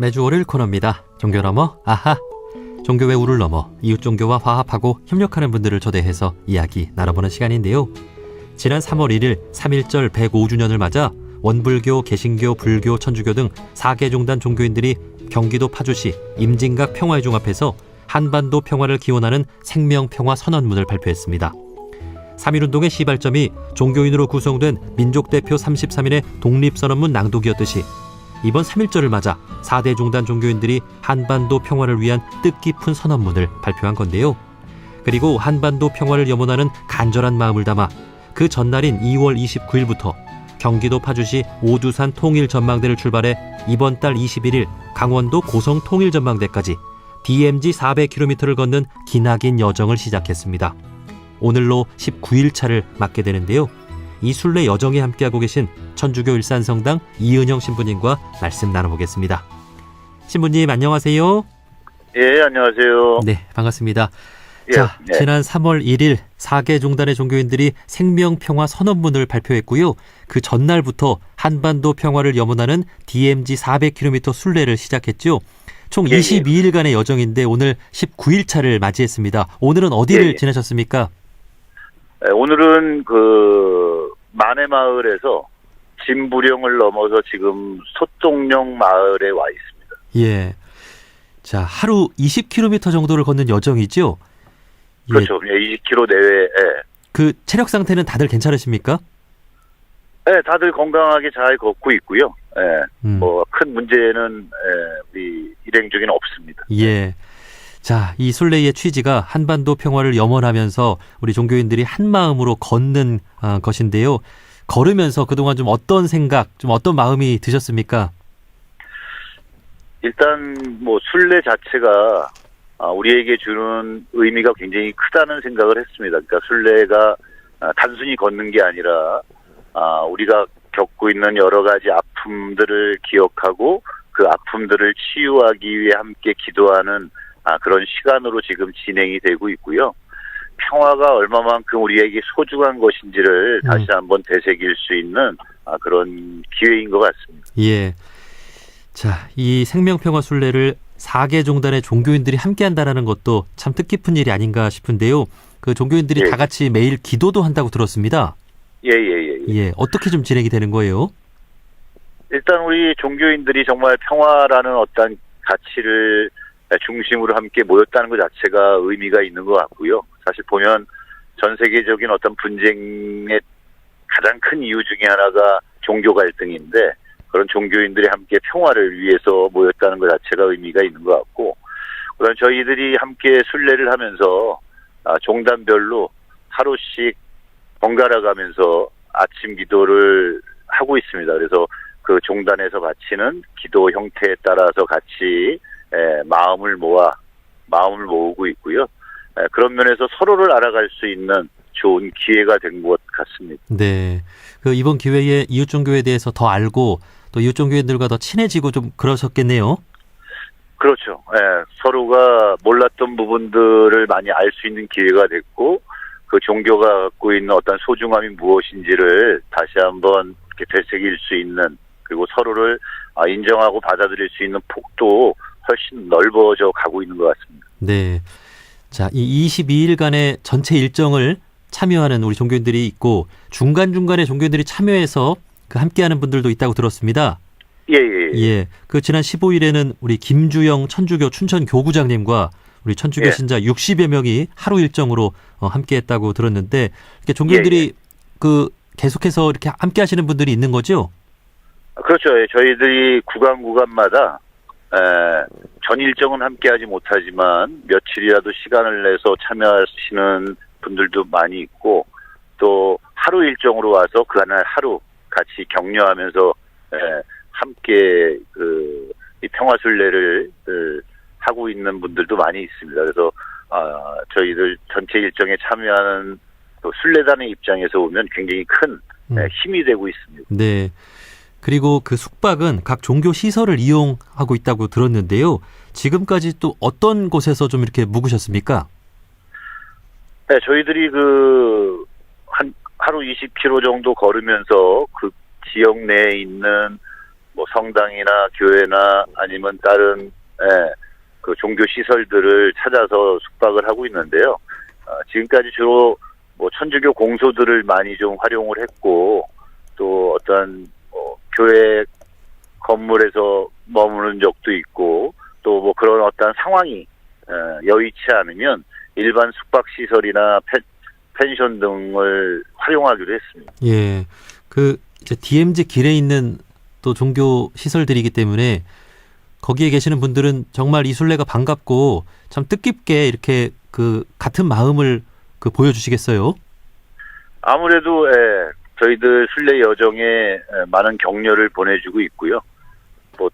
매주 월요일 코너입니다. 종교 넘어 아하. 종교의 우를 넘어 이웃 종교와 화합하고 협력하는 분들을 초대해서 이야기 나눠보는 시간인데요. 지난 3월 1일 3.1절 105주년을 맞아 원불교, 개신교, 불교, 천주교 등 4개 종단 종교인들이 경기도 파주시 임진각 평화의 종 앞에서 한반도 평화를 기원하는 생명평화 선언문을 발표했습니다. 3.1운동의 시발점이 종교인으로 구성된 민족대표 33인의 독립선언문 낭독이었듯이 이번 3.1절을 맞아 4대 종단 종교인들이 한반도 평화를 위한 뜻깊은 선언문을 발표한 건데요. 그리고 한반도 평화를 염원하는 간절한 마음을 담아 그 전날인 2월 29일부터 경기도 파주시 오두산 통일전망대를 출발해 이번 달 21일 강원도 고성 통일전망대까지 DMZ 400km를 걷는 기나긴 여정을 시작했습니다. 오늘로 19일 차를 맞게 되는데요. 이 순례 여정에 함께하고 계신 천주교 일산성당 이은영 신부님과 말씀 나눠보겠습니다. 신부님 안녕하세요. 예, 안녕하세요. 네, 반갑습니다. 예, 자, 네. 지난 3월 1일 4개 종단의 종교인들이 생명평화 선언문을 발표했고요. 그 전날부터 한반도 평화를 염원하는 DMZ 400km 순례를 시작했죠. 총 예, 예. 22일간의 여정인데 오늘 19일 차를 맞이했습니다. 오늘은 어디를 예, 예. 지내셨습니까? 예, 오늘은 그 만해마을에서 진부령을 넘어서 지금 소똥령 마을에 와 있습니다. 예. 자, 하루 20km 정도를 걷는 여정이죠. 예. 그렇죠. 예, 20km 내외에. 예. 그 체력 상태는 다들 괜찮으십니까? 예, 다들 건강하게 잘 걷고 있고요. 예, 음. 뭐큰 문제는 예, 우리 일행 중에는 없습니다. 예. 자, 이 순례의 취지가 한반도 평화를 염원하면서 우리 종교인들이 한 마음으로 걷는 아, 것인데요. 걸으면서 그동안 좀 어떤 생각, 좀 어떤 마음이 드셨습니까? 일단 뭐 순례 자체가 아, 우리에게 주는 의미가 굉장히 크다는 생각을 했습니다. 그러니까 순례가 아, 단순히 걷는 게 아니라 아, 우리가 겪고 있는 여러 가지 아픔들을 기억하고 그 아픔들을 치유하기 위해 함께 기도하는 아, 그런 시간으로 지금 진행이 되고 있고요. 평화가 얼마만큼 우리에게 소중한 것인지를 음. 다시 한번 되새길 수 있는 아, 그런 기회인 것 같습니다. 예. 자, 이 생명평화 순례를 4개 종단의 종교인들이 함께 한다라는 것도 참 뜻깊은 일이 아닌가 싶은데요. 그 종교인들이 예. 다 같이 매일 기도도 한다고 들었습니다. 예, 예, 예. 예. 예. 어떻게 좀 진행이 되는 거예요? 일단 우리 종교인들이 정말 평화라는 어떤 가치를 중심으로 함께 모였다는 것 자체가 의미가 있는 것 같고요. 사실 보면 전 세계적인 어떤 분쟁의 가장 큰 이유 중에 하나가 종교 갈등인데 그런 종교인들이 함께 평화를 위해서 모였다는 것 자체가 의미가 있는 것 같고 그런 저희들이 함께 순례를 하면서 아, 종단별로 하루씩 번갈아 가면서 아침 기도를 하고 있습니다. 그래서 그 종단에서 바치는 기도 형태에 따라서 같이 에, 마음을 모아 마음을 모으고 있고요. 에, 그런 면에서 서로를 알아갈 수 있는 좋은 기회가 된 것 같습니다. 네. 그 이번 기회에 이웃 종교에 대해서 더 알고 또 이웃 종교인들과 더 친해지고 좀 그러셨겠네요. 그렇죠. 예, 서로가 몰랐던 부분들을 많이 알 수 있는 기회가 됐고 그 종교가 갖고 있는 어떤 소중함이 무엇인지를 다시 한번 이렇게 되새길 수 있는 그리고 서로를 아, 인정하고 받아들일 수 있는 폭도 훨씬 넓어져 가고 있는 것 같습니다. 네. 자, 이 22일간의 전체 일정을 참여하는 우리 종교인들이 있고 중간중간에 종교인들이 참여해서 그 함께하는 분들도 있다고 들었습니다. 예, 예, 예. 예. 그 지난 15일에는 우리 김주영 천주교 춘천 교구장님과 우리 천주교 예. 신자 60여 명이 하루 일정으로 어, 함께했다고 들었는데 이렇게 종교인들이 예, 그 계속해서 이렇게 함께하시는 분들이 있는 거죠? 그렇죠. 예, 저희들이 구간 구간마다 에, 전 일정은 함께하지 못하지만 며칠이라도 시간을 내서 참여하시는 분들도 많이 있고 또 하루 일정으로 와서 그날 하루 같이 격려하면서 에, 함께 그, 이 평화순례를 을 하고 있는 분들도 많이 있습니다. 그래서 아, 저희들 전체 일정에 참여하는 또 순례단의 입장에서 보면 굉장히 큰 음. 에, 힘이 되고 있습니다. 네. 그리고 그 숙박은 각 종교 시설을 이용하고 있다고 들었는데요. 지금까지 또 어떤 곳에서 좀 이렇게 묵으셨습니까? 네, 저희들이 그, 한, 하루 20km 정도 걸으면서 그 지역 내에 있는 뭐 성당이나 교회나 아니면 다른 예, 그 종교 시설들을 찾아서 숙박을 하고 있는데요. 어, 지금까지 주로 뭐 천주교 공소들을 많이 좀 활용을 했고 또 어떤 뭐 교회 건물에서 머무는 적도 있고 또 뭐 그런 어떤 상황이 어, 여의치 않으면 일반 숙박 시설이나 펜, 펜션 등을 활용하기로 했습니다. 예. 그 이제 DMZ 길에 있는 또 종교 시설들이기 때문에 거기에 계시는 분들은 정말 이 순례가 반갑고 참 뜻깊게 이렇게 그 같은 마음을 그 보여주시겠어요. 아무래도 예, 저희들 순례 여정에 예, 많은 격려를 보내주고 있고요. 뭐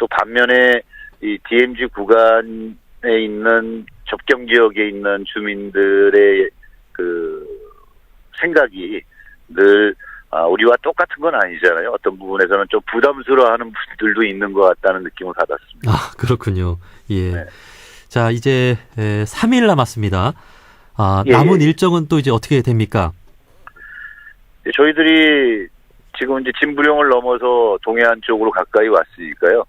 또 반면에 이 DMZ 구간에 있는 접경 지역에 있는 주민들의 그 생각이 늘 아, 우리와 똑같은 건 아니잖아요. 어떤 부분에서는 좀 부담스러워하는 분들도 있는 것 같다는 느낌을 받았습니다. 아, 그렇군요. 예. 네. 자, 이제 에, 3일 남았습니다. 아, 예, 남은 예. 일정은 또 이제 어떻게 됩니까? 예, 저희들이 지금 이제 진부령을 넘어서 동해안 쪽으로 가까이 왔으니까요.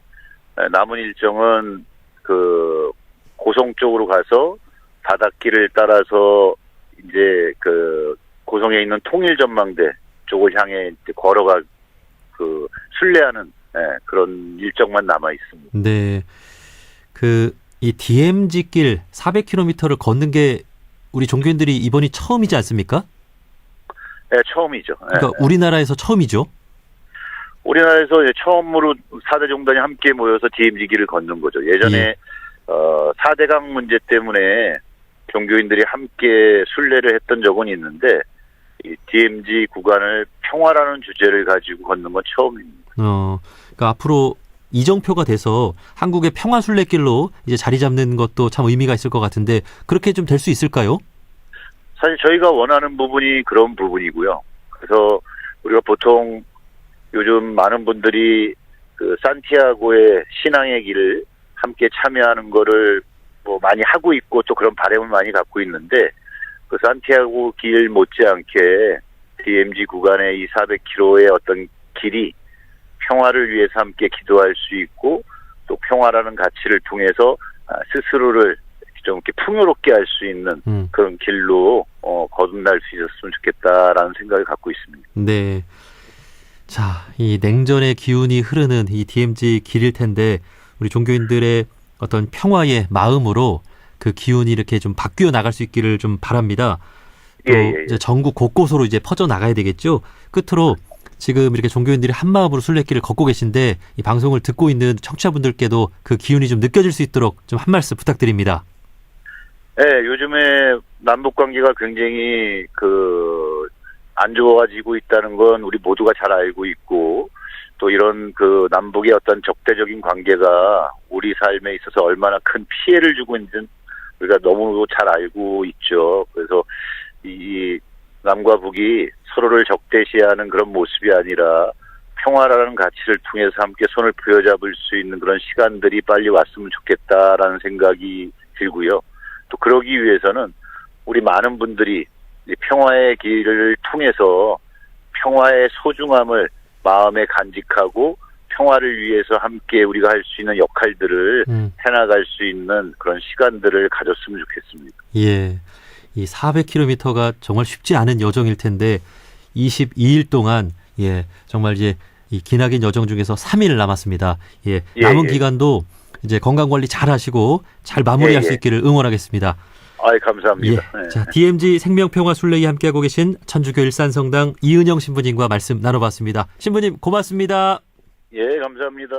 에, 남은 일정은 그 고성 쪽으로 가서 바닷길을 따라서 이제 그 고성에 있는 통일 전망대 쪽을 향해 걸어가 그 순례하는 예, 그런 일정만 남아 있습니다. 네. 그 이 DMZ 길 400km를 걷는 게 우리 종교인들이 이번이 처음이지 않습니까? 예, 처음이죠. 예. 그러니까 우리나라에서 처음이죠. 우리나라에서 처음으로 4대 종단이 함께 모여서 DMZ기를 걷는 거죠. 예전에 예. 어, 4대강 문제 때문에 종교인들이 함께 순례를 했던 적은 있는데 이 DMZ 구간을 평화라는 주제를 가지고 걷는 건 처음입니다. 어, 그러니까 앞으로 이정표가 돼서 한국의 평화 순례길로 이제 자리 잡는 것도 참 의미가 있을 것 같은데 그렇게 좀 될 수 있을까요? 사실 저희가 원하는 부분이 그런 부분이고요. 그래서 우리가 보통 요즘 많은 분들이 그 산티아고의 신앙의 길을 함께 참여하는 거를 뭐 많이 하고 있고 또 그런 바람을 많이 갖고 있는데 그 산티아고 길 못지않게 DMZ 구간의 이 400km의 어떤 길이 평화를 위해서 함께 기도할 수 있고 또 평화라는 가치를 통해서 아, 스스로를 좀 이렇게 풍요롭게 할 수 있는 음. 그런 길로 어, 거듭날 수 있었으면 좋겠다라는 생각을 갖고 있습니다. 네. 자, 이 냉전의 기운이 흐르는 이 DMZ 길일 텐데 우리 종교인들의 어떤 평화의 마음으로 그 기운이 이렇게 좀 바뀌어 나갈 수 있기를 좀 바랍니다. 또 예, 예, 예. 이제 전국 곳곳으로 이제 퍼져 나가야 되겠죠. 끝으로 지금 이렇게 종교인들이 한 마음으로 순례길을 걷고 계신데 이 방송을 듣고 있는 청취자분들께도 그 기운이 좀 느껴질 수 있도록 좀 한 말씀 부탁드립니다. 네, 요즘에 남북 관계가 굉장히 그 안 좋아지고 있다는 건 우리 모두가 잘 알고 있고 또 이런 그 남북의 어떤 적대적인 관계가 우리 삶에 있어서 얼마나 큰 피해를 주고 있는지 우리가 너무 잘 알고 있죠. 그래서 이 남과 북이 서로를 적대시하는 그런 모습이 아니라 평화라는 가치를 통해서 함께 손을 부여잡을 수 있는 그런 시간들이 빨리 왔으면 좋겠다라는 생각이 들고요. 또 그러기 위해서는 우리 많은 분들이 이 평화의 길을 통해서 평화의 소중함을 마음에 간직하고 평화를 위해서 함께 우리가 할 수 있는 역할들을 음. 해나갈 수 있는 그런 시간들을 가졌으면 좋겠습니다. 예. 이 400km가 정말 쉽지 않은 여정일 텐데 22일 동안 예, 정말 이제 이 기나긴 여정 중에서 3일 남았습니다. 예. 예, 남은 예. 기간도 이제 건강 관리 잘 하시고 잘 마무리할 예, 수 예. 있기를 응원하겠습니다. 아이 예. 감사합니다. 네. 자, DMZ 생명평화 순례에 함께하고 계신 천주교 일산성당 이은영 신부님과 말씀 나눠봤습니다. 신부님 고맙습니다. 예, 감사합니다.